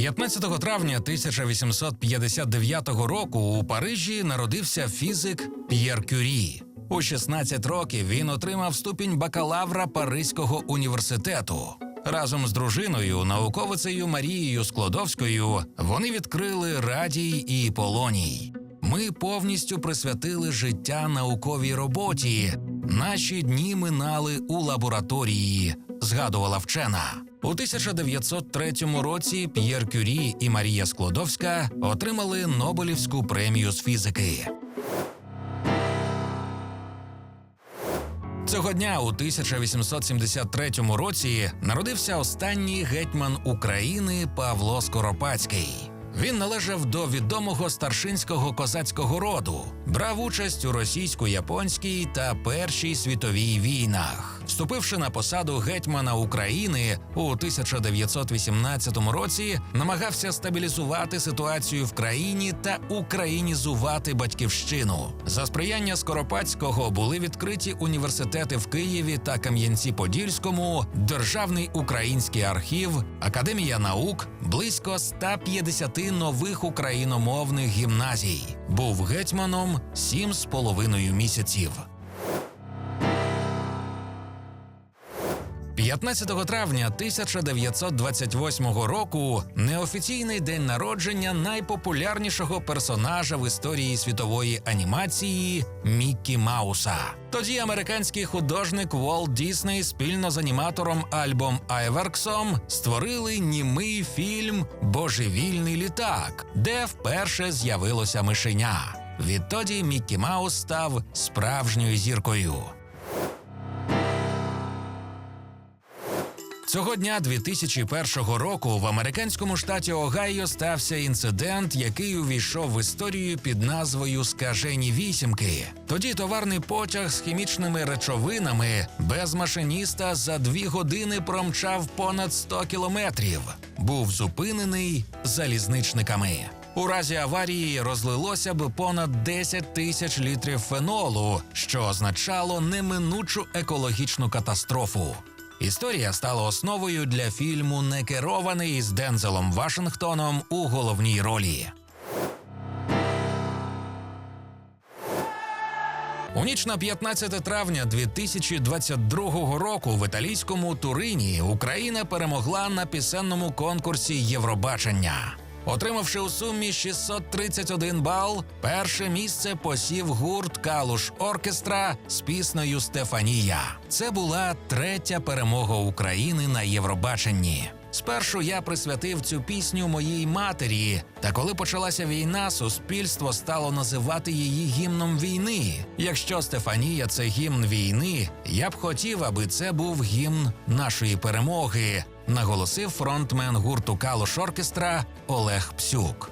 15 травня 1859 року у Парижі народився фізик П'єр Кюрі. У 16 років він отримав ступінь бакалавра Паризького університету. Разом з дружиною, науковицею Марією Склодовською, вони відкрили радій і полоній. Ми повністю присвятили життя науковій роботі. Наші дні минали у лабораторії, згадувала вчена. У 1903 році П'єр Кюрі і Марія Склодовська отримали Нобелівську премію з фізики. Цього дня, у 1873 році, народився останній гетьман України Павло Скоропадський. Він належав до відомого старшинського козацького роду, брав участь у російсько-японській та Першій світовій війнах. Вступивши на посаду гетьмана України у 1918 році, намагався стабілізувати ситуацію в країні та українізувати батьківщину. За сприяння Скоропадського були відкриті університети в Києві та Кам'янці-Подільському, Державний український архів, Академія наук, близько 150 нових україномовних гімназій. Був гетьманом сім з половиною місяців. 15 травня 1928 року неофіційний день народження найпопулярнішого персонажа в історії світової анімації Міккі Мауса. Тоді американський художник Волт Дісней спільно з аніматором Альбом Айверксом створили німий фільм Божевільний літак, де вперше з'явилося мишеня. Відтоді Міккі Маус став справжньою зіркою. Цього дня 2001 року в американському штаті Огайо стався інцидент, який увійшов в історію під назвою Скажені вісімки. Тоді товарний потяг з хімічними речовинами без машиніста за дві години промчав понад 100 кілометрів. Був зупинений залізничниками. У разі аварії розлилося б понад 10 тисяч літрів фенолу, що означало неминучу екологічну катастрофу. Історія стала основою для фільму Некерований з Дензелом Вашингтоном у головній ролі. У ніч на 15 травня 2022 року в італійському Турині Україна перемогла на пісенному конкурсі Євробачення. Отримавши у сумі 631 бал, перше місце посів гурт Калуш Оркестра з піснею Стефанія. Це була третя перемога України на Євробаченні. Спершу я присвятив цю пісню моїй матері, та коли почалася війна, суспільство стало називати її гімном війни. Якщо Стефанія це гімн війни, я б хотів, аби це був гімн нашої перемоги, наголосив фронтмен гурту Калош Оркестра Олег Псюк.